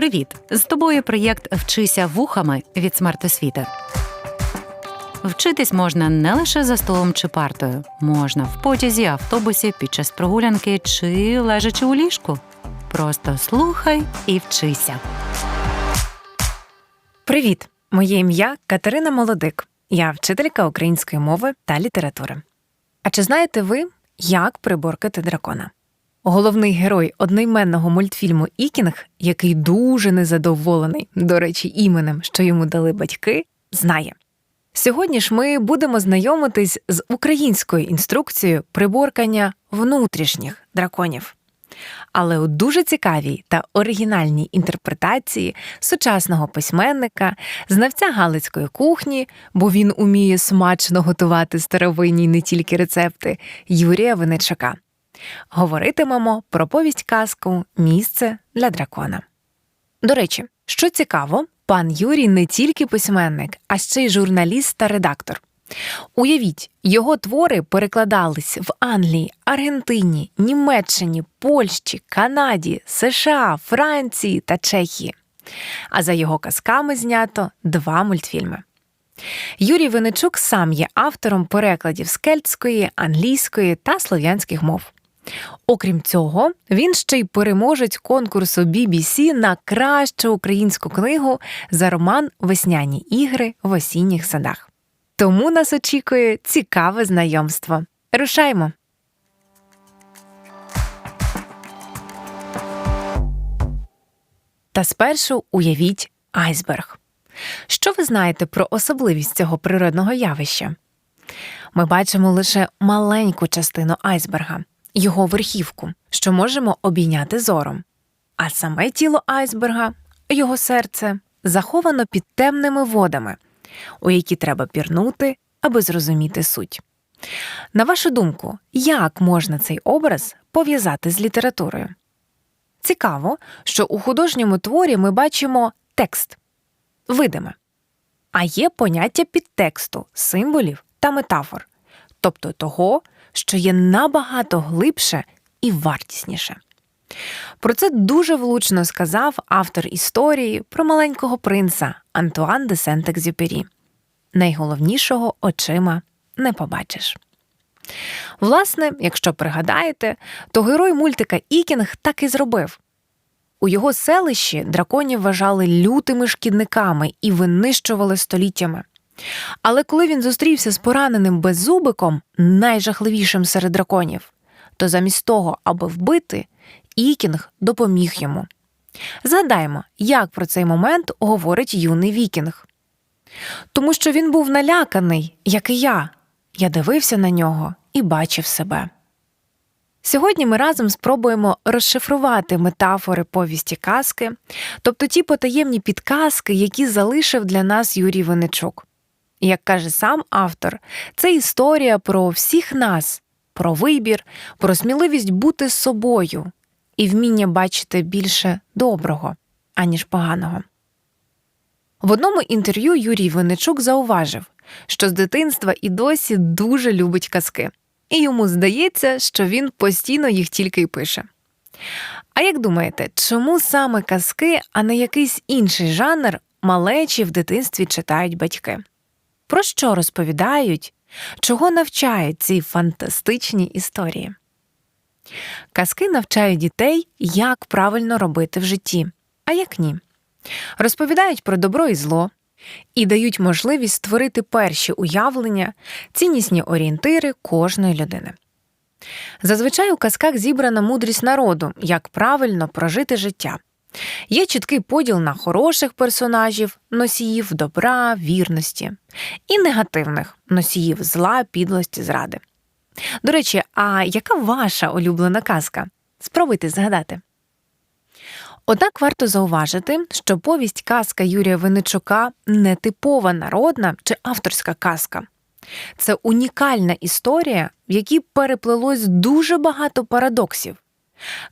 Привіт! З тобою проєкт Вчися вухами від смертосвіти. Вчитись можна не лише за столом чи партою, можна в потязі, автобусі, під час прогулянки чи лежачи у ліжку. Просто слухай і вчися. Привіт! Моє ім'я Катерина Молодик. Я вчителька української мови та літератури. А чи знаєте ви, як приборкати дракона? Головний герой одноіменного мультфільму Ікінг, який дуже незадоволений, до речі, іменем, що йому дали батьки, знає. Сьогодні ж ми будемо знайомитись з українською інструкцією приборкання внутрішніх драконів. Але у дуже цікавій та оригінальній інтерпретації сучасного письменника, знавця галицької кухні, бо він уміє смачно готувати старовинні не тільки рецепти Юрія Виничака. Говоритимемо про повість казку Місце для дракона. До речі, що цікаво, пан Юрій не тільки письменник, а ще й журналіст та редактор. Уявіть, його твори перекладались в Англії, Аргентині, Німеччині, Польщі, Канаді, США, Франції та Чехії. А за його казками знято два мультфільми. Юрій Виничук сам є автором перекладів з кельтської, англійської та слов'янських мов. Окрім цього, він ще й переможець конкурсу BBC на кращу українську книгу за роман Весняні ігри в осінніх садах. Тому нас очікує цікаве знайомство. Рушаймо! Та спершу уявіть айсберг. Що ви знаєте про особливість цього природного явища? Ми бачимо лише маленьку частину айсберга, його верхівку, що можемо обійняти зором. А саме тіло айсберга, його серце, заховано під темними водами, у які треба пірнути, аби зрозуміти суть. На вашу думку, як можна цей образ пов'язати з літературою? Цікаво, що у художньому творі ми бачимо текст видиме, а є поняття підтексту, символів та метафор, тобто того, що є набагато глибше і вартісніше. Про це дуже влучно сказав автор історії про маленького принца Антуан де Сент-Екзюпері. Найголовнішого очима не побачиш. Власне, якщо пригадаєте, то герой мультика Ікінг так і зробив. У його селищі драконів вважали лютими шкідниками і винищували століттями. Але коли він зустрівся з пораненим беззубиком, найжахливішим серед драконів, то замість того, аби вбити, Ікінг допоміг йому. Згадаємо, як про цей момент говорить юний Вікінг. Тому що він був наляканий, як і я. Я дивився на нього і бачив себе. Сьогодні ми разом спробуємо розшифрувати метафори повісті казки, тобто ті потаємні підказки, які залишив для нас Юрій Виничук. Як каже сам автор, це історія про всіх нас, про вибір, про сміливість бути собою і вміння бачити більше доброго, аніж поганого. В одному інтерв'ю Юрій Виничук зауважив, що з дитинства і досі дуже любить казки, і йому здається, що він постійно їх тільки й пише. А як думаєте, чому саме казки, а не якийсь інший жанр малечі в дитинстві читають батьки? Про що розповідають, чого навчають ці фантастичні історії? Казки навчають дітей, як правильно робити в житті, а як ні. Розповідають про добро і зло і дають можливість створити перші уявлення, ціннісні орієнтири кожної людини. Зазвичай у казках зібрана мудрість народу, як правильно прожити життя. Є чіткий поділ на хороших персонажів, носіїв добра, вірності, і негативних носіїв зла, підлості, зради. До речі, а яка ваша улюблена казка? Спробуйте згадати. Однак варто зауважити, що повість казка Юрія Виничука не типова народна чи авторська казка. Це унікальна історія, в якій переплелось дуже багато парадоксів.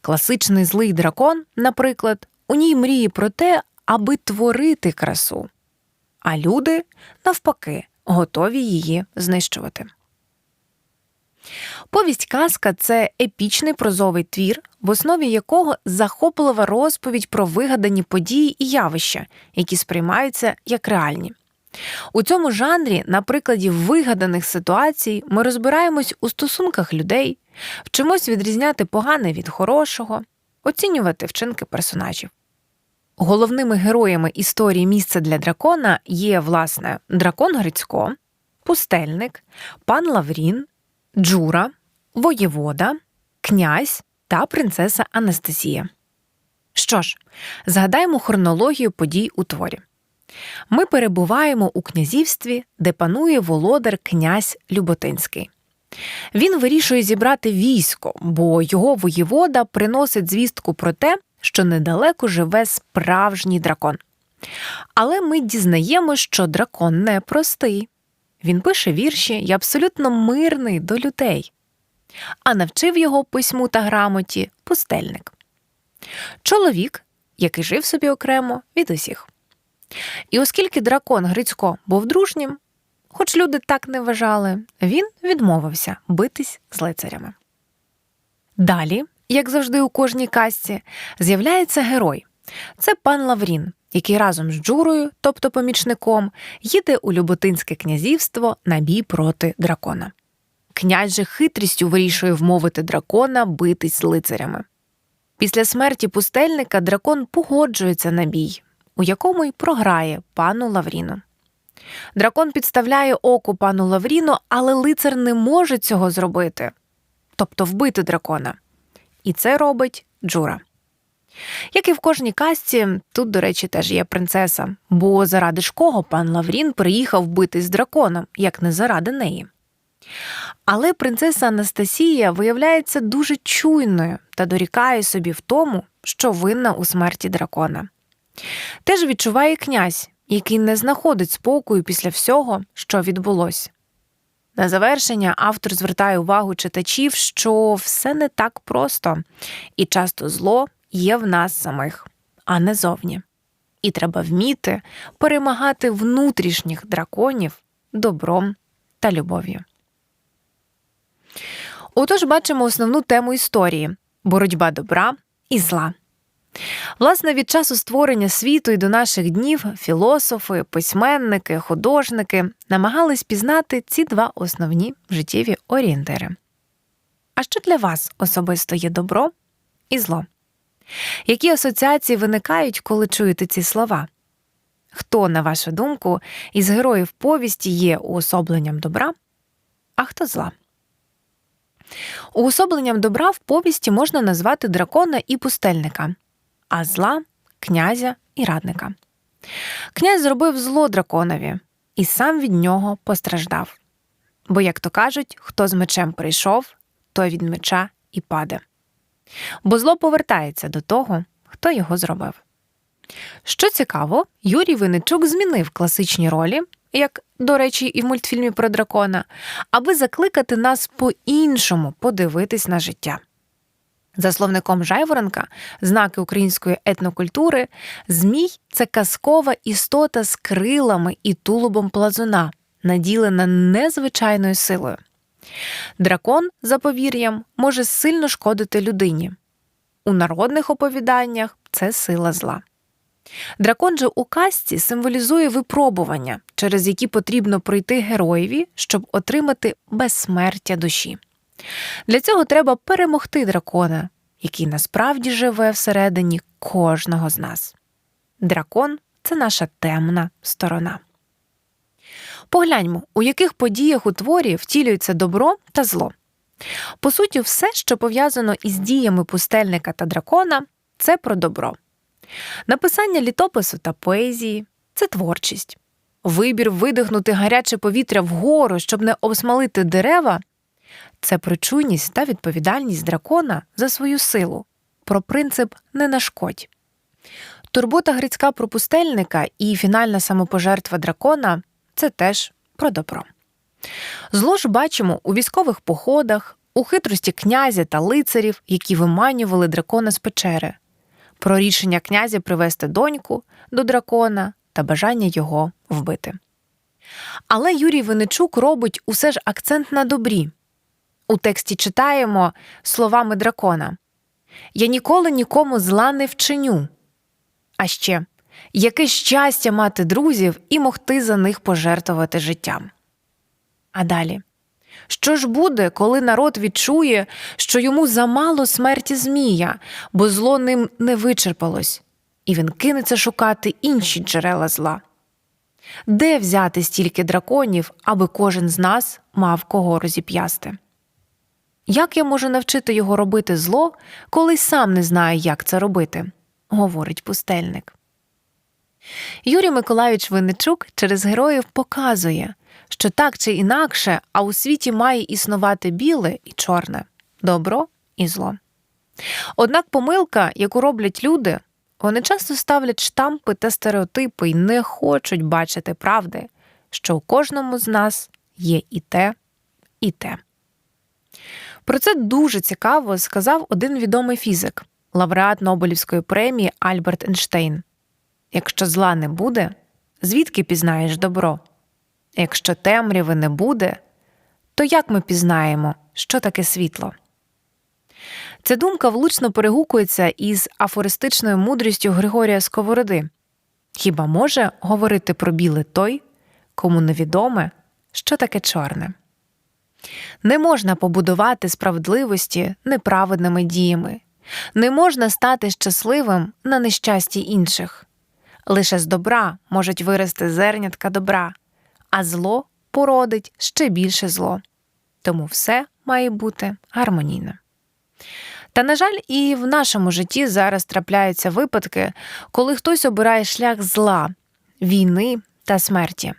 Класичний злий дракон, наприклад, у ній мріє про те, аби творити красу, а люди, навпаки, готові її знищувати. Повість казка це епічний прозовий твір, в основі якого захоплива розповідь про вигадані події і явища, які сприймаються як реальні. У цьому жанрі, на прикладі вигаданих ситуацій, ми розбираємось у стосунках людей, вчимось відрізняти погане від хорошого, оцінювати вчинки персонажів. Головними героями історії місце для дракона є, власне, дракон Грицько, пустельник, пан Лаврін, Джура, воєвода, князь та принцеса Анастасія. Що ж, згадаємо хронологію подій у творі. Ми перебуваємо у князівстві, де панує володар князь Люботинський. Він вирішує зібрати військо, бо його воєвода приносить звістку про те, що недалеко живе справжній дракон. Але ми дізнаємося, що дракон не простий. Він пише вірші і абсолютно мирний до людей, а навчив його письму та грамоті пустельник. Чоловік, який жив собі окремо від усіх. І оскільки дракон Грицько був дружнім, хоч люди так не вважали, він відмовився битись з лицарями. Далі, як завжди у кожній казці, з'являється герой. Це пан Лаврін, який разом з Джурою, тобто помічником, їде у Люботинське князівство на бій проти дракона. Князь же хитрістю вирішує вмовити дракона битись з лицарями. Після смерті пустельника дракон погоджується на бій, у якому й програє пану Лавріну. Дракон підставляє око пану Лавріну, але лицар не може цього зробити, тобто вбити дракона. І це робить Джура. Як і в кожній казці, тут, до речі, теж є принцеса, бо заради ж кого пан Лаврін приїхав битись з драконом, як не заради неї. Але принцеса Анастасія виявляється дуже чуйною та дорікає собі в тому, що винна у смерті дракона. Теж відчуває князь, який не знаходить спокою після всього, що відбулося. На завершення автор звертає увагу читачів, що все не так просто, і часто зло є в нас самих, а не зовні. І треба вміти перемагати внутрішніх драконів добром та любов'ю. Отож бачимо основну тему історії боротьба добра і зла. Власне, від часу створення світу і до наших днів філософи, письменники, художники намагались пізнати ці два основні життєві орієнтири. А що для вас особисто є добро і зло? Які асоціації виникають, коли чуєте ці слова? Хто, на вашу думку, із героїв повісті є уособленням добра, а хто зла? Уособленням добра в повісті можна назвати дракона і пустельника, а зла князя і радника. Князь зробив зло драконові і сам від нього постраждав. Бо, як то кажуть, хто з мечем прийшов, той від меча і паде. Бо зло повертається до того, хто його зробив. Що цікаво, Юрій Винничук змінив класичні ролі, як, до речі, і в мультфільмі про дракона, аби закликати нас по-іншому подивитись на життя. За словником Жайворонка, знаки української етнокультури, змій це казкова істота з крилами і тулубом плазуна, наділена незвичайною силою. Дракон, за повір'ям, може сильно шкодити людині. У народних оповіданнях це сила зла. Дракон же у казці символізує випробування, через які потрібно пройти героєві, щоб отримати безсмертя душі. Для цього треба перемогти дракона, який насправді живе всередині кожного з нас. Дракон це наша темна сторона. Погляньмо, у яких подіях у творі втілюється добро та зло. По суті, все, що пов'язано із діями пустельника та дракона, це про добро. Написання літопису та поезії це творчість. Вибір видихнути гаряче повітря вгору, щоб не обсмалити дерева це про чуйність та відповідальність дракона за свою силу, про принцип не нашкодь. Турбота Грицька про пустельника і фінальна самопожертва дракона це теж про добро. Зло ж бачимо у військових походах, у хитрості князя та лицарів, які виманювали дракона з печери, про рішення князя привести доньку до дракона та бажання його вбити. Але Юрій Винничук робить усе ж акцент на добрі. У тексті читаємо словами дракона: Я ніколи нікому зла не вчиню. А ще яке щастя мати друзів і могти за них пожертвувати життям. А далі. Що ж буде, коли народ відчує, що йому замало смерті Змія, бо зло ним не вичерпалось, і він кинеться шукати інші джерела зла? Де взяти стільки драконів, аби кожен з нас мав кого розіп'ясти? Як я можу навчити його робити зло, коли сам не знаю, як це робити? говорить пустельник. Юрій Миколайович Винничук через героїв показує, що так чи інакше, а у світі має існувати біле і чорне, добро і зло. Однак помилка, яку роблять люди, вони часто ставлять штампи та стереотипи і не хочуть бачити правди, що у кожному з нас є і те, і те. Про це дуже цікаво сказав один відомий фізик, лауреат Нобелівської премії Альберт Ейнштейн. Якщо зла не буде, звідки пізнаєш добро? Якщо темряви не буде, то як ми пізнаємо, що таке світло? Ця думка влучно перегукується із афористичною мудрістю Григорія Сковороди. Хіба може говорити про біле той, кому невідоме, що таке чорне? Не можна побудувати справедливості неправедними діями, не можна стати щасливим на нещасті інших. Лише з добра можуть вирости зернятка добра, а зло породить ще більше зло. Тому все має бути гармонійно. Та, на жаль, і в нашому житті зараз трапляються випадки, коли хтось обирає шлях зла, війни та смерті.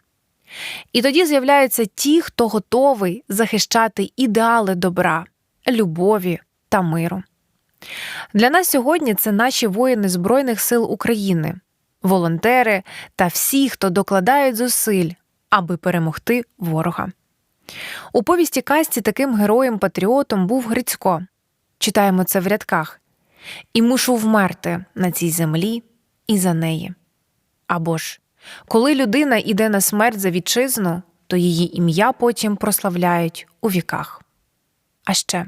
І тоді з'являються ті, хто готовий захищати ідеали добра, любові та миру. Для нас сьогодні це наші воїни Збройних сил України, волонтери та всі, хто докладають зусиль, аби перемогти ворога. У повісті касті таким героєм-патріотом був Грицько. Читаємо це в рядках. І мушу вмерти на цій землі і за неї. Або ж, коли людина іде на смерть за вітчизну, то її ім'я потім прославляють у віках. А ще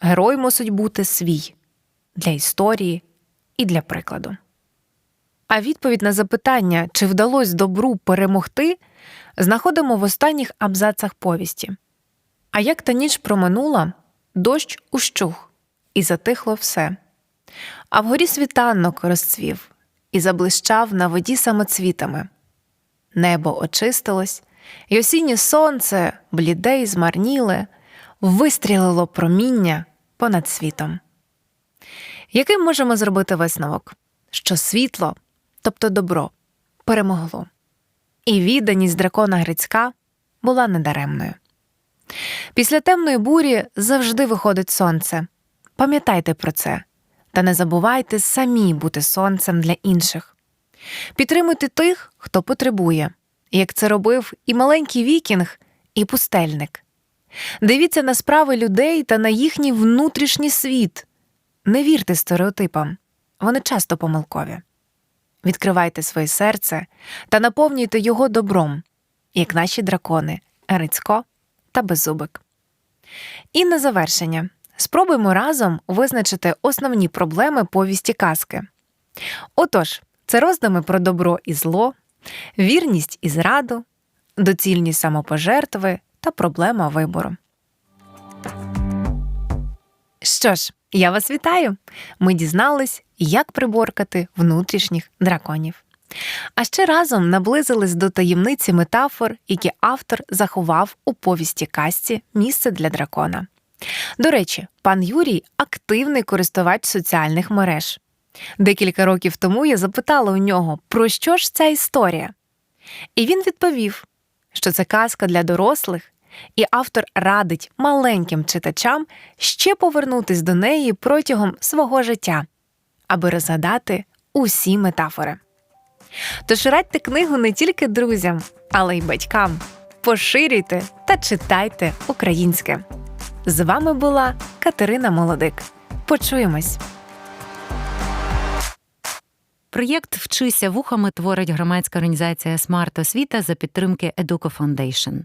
герой мусить бути свій для історії і для прикладу. А відповідь на запитання, чи вдалося добру перемогти, знаходимо в останніх абзацах повісті. А як та ніч проминула, дощ ущух, і затихло все. А вгорі світанок розцвів і заблищав на воді самоцвітами. Небо очистилось, і осіннє сонце, бліде й змарніле, вистрілило проміння понад світом. Яким можемо зробити висновок? Що світло, тобто добро, перемогло, і відданість дракона Грицька була недаремною. Після темної бурі завжди виходить сонце. Пам'ятайте про це, та не забувайте самі бути сонцем для інших. Підтримуйте тих, хто потребує, як це робив і маленький вікінг, і пустельник. Дивіться на справи людей та на їхній внутрішній світ. Не вірте стереотипам, вони часто помилкові. Відкривайте своє серце та наповнюйте його добром, як наші дракони Грицько та Беззубик. І на завершення спробуємо разом визначити основні проблеми повісті казки. Отож, це роздуми про добро і зло, вірність і зраду, доцільність самопожертви та проблема вибору. Що ж, я вас вітаю! Ми дізнались, як приборкати внутрішніх драконів. А ще разом наблизились до таємниці метафор, які автор заховав у повісті казці Місце для дракона. До речі, пан Юрій активний користувач соціальних мереж. Декілька років тому я запитала у нього, про що ж ця історія. І він відповів, що це казка для дорослих, і автор радить маленьким читачам ще повернутись до неї протягом свого життя, аби розгадати усі метафори. Тож радьте книгу не тільки друзям, але й батькам. Поширюйте та читайте українське. З вами була Катерина Молодик. Почуємось! Проєкт Вчися вухами творить громадська організація Смарт Освіта за підтримки Educo Foundation.